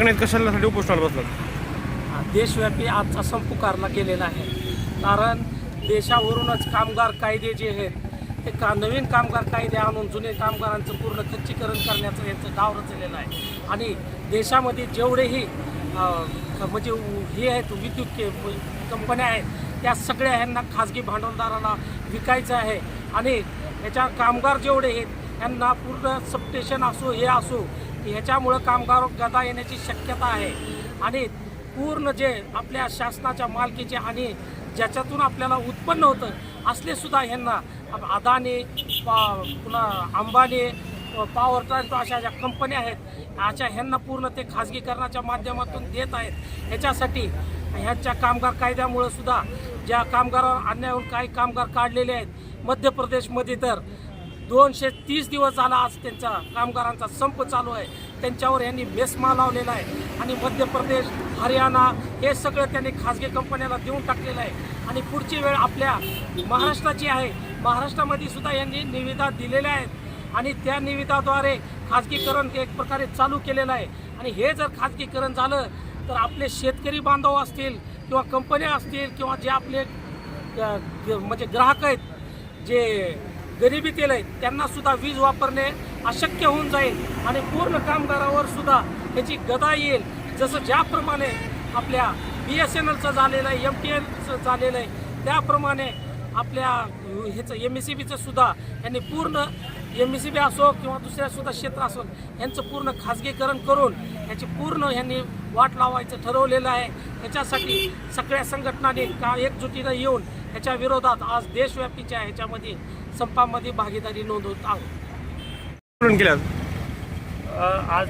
मागण्यात कशासाठी उपोषणाला बसलात? देशव्यापी आजचा संप पुकारला गेलेला आहे. कारण देशावरूनच कामगार कायदे जे आहेत ते का नवीन कामगार कायदे आणून जुने कामगारांचं पूर्ण खच्चीकरण करण्याचं यांचं डाव रचलेलं आहे. आणि देशामध्ये जेवढेही म्हणजे हे आहेत विद्युत के कंपन्या आहेत त्या सगळ्या ह्यांना खाजगी भांडवलदाराला विकायचं आहे. आणि याच्या कामगार जेवढे आहेत यांना पूर्ण सबस्टेशन असो हे असो ह्याच्यामुळं कामगार गदा येण्याची शक्यता आहे. आणि पूर्ण जे आपल्या शासनाच्या मालकीचे आणि ज्याच्यातून आपल्याला उत्पन्न होतं असले सुद्धा ह्यांना अदानी पा पुन्हा अंबानी पॉवर ट्रान्सफर अशा ज्या कंपन्या आहेत अशा ह्यांना पूर्ण ते खाजगीकरणाच्या माध्यमातून देत आहेत. ह्याच्यासाठी ह्यांच्या कामगार कायद्यामुळं सुद्धा ज्या कामगारावर अन्यायहून काही कामगार काढलेले आहेत मध्य प्रदेशमध्ये तर दोनशे तीस दिवस झाला आज त्यांचा कामगारांचा संप चालू आहे. त्यांच्यावर यांनी मेस्मा लावलेला आहे आणि मध्य प्रदेश हरियाणा हे सगळं त्यांनी खाजगी कंपन्याला देऊन टाकलेलं आहे. आणि पुढची वेळ आपल्या महाराष्ट्राची आहे. महाराष्ट्रामध्ये सुद्धा यांनी निविदा दिलेल्या आहेत. आणि त्या निविदाद्वारे खाजगीकरण एक प्रकारे चालू केलेलं आहे. आणि हे जर खाजगीकरण झालं तर आपले शेतकरी बांधव असतील किंवा कंपन्या असतील किंवा जे आपले म्हणजे ग्राहक आहेत जे गरिबीतील आहेत त्यांना सुद्धा वीज वापरणे अशक्य होऊन जाईल आणि पूर्ण कामगारावर सुद्धा ह्याची गदा येईल. जसं ज्याप्रमाणे आपल्या बी एस एन एलचं झालेलं आहे एम टी एलचं झालेलं आहे त्याप्रमाणे आपल्या ह्याचं एम एस सी बीचं सुद्धा यांनी पूर्ण एम एस सी बी असो किंवा दुसऱ्यासुद्धा क्षेत्र असो यांचं पूर्ण खाजगीकरण करून ह्याची पूर्ण यांनी वाट लावायचं ठरवलेलं आहे. याच्यासाठी सगळ्या संघटनांनी का एकजुटीनं येऊन ह्याच्या विरोधात आज देशव्यापीच्या ह्याच्यामध्ये संपामध्ये भागीदारी नोंदवत आहोत. आज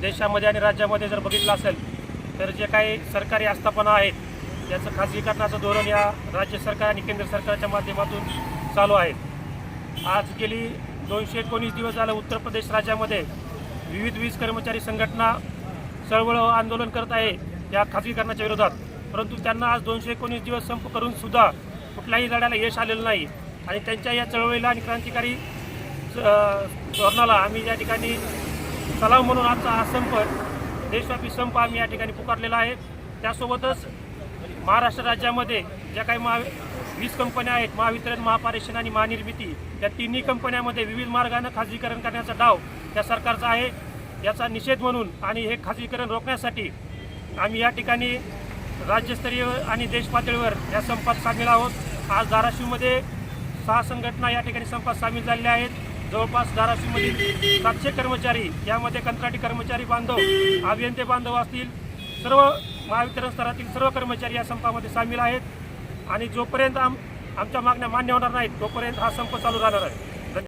देशामध्ये आणि राज्यामध्ये जर बघितलं असेल तर जे काही सरकारी आस्थापना आहेत त्याचं खाजगीकरणाचं धोरण या राज्य सरकार आणि केंद्र सरकारच्या माध्यमातून चालू आहे. आज गेली दोनशे एकोणीस दिवस झालं उत्तर प्रदेश राज्यामध्ये विविध वीज कर्मचारी संघटना चळवळ आंदोलन करत आहे या खाजगीकरणाच्या विरोधात. परंतु त्यांना आज दोनशे एकोणीस दिवस संप करून सुद्धा कुठल्याही लढ्याला यश आलेलं नाही. आणि त्यांच्या या चळवळीला आणि क्रांतिकारी धोरणाला आम्ही या ठिकाणी तलाव म्हणून आजचा हा संप देशव्यापी संप आम्ही या ठिकाणी पुकारलेला आहे. त्यासोबतच महाराष्ट्र राज्यामध्ये ज्या काही महा वीज कंपन्या आहेत महावितरण महापारेषण आणि महानिर्मिती या तिन्ही कंपन्यामध्ये विविध मार्गानं खाजगीकरण करण्याचा डाव या सरकारचा आहे. याचा निषेध म्हणून आणि हे खाजगीकरण रोखण्यासाठी आम्ही या ठिकाणी राज्यस्तरीय आणि देश पातळीवर या संपात सामील आहोत. आज धाराशिवमध्ये सहा संघटना या ठिकाणी संपात सामील झालेल्या आहेत. जवळपास धाराशिवमधील सातशे कर्मचारी यामध्ये कंत्राटी कर्मचारी बांधव अभियंते बांधव असतील सर्व महावितरण स्तरातील सर्व कर्मचारी या संपामध्ये सामील आहेत. आणि जोपर्यंत आम आमच्या मागण्या मान्य होणार नाहीत तोपर्यंत हा संप चालू राहणार आहे.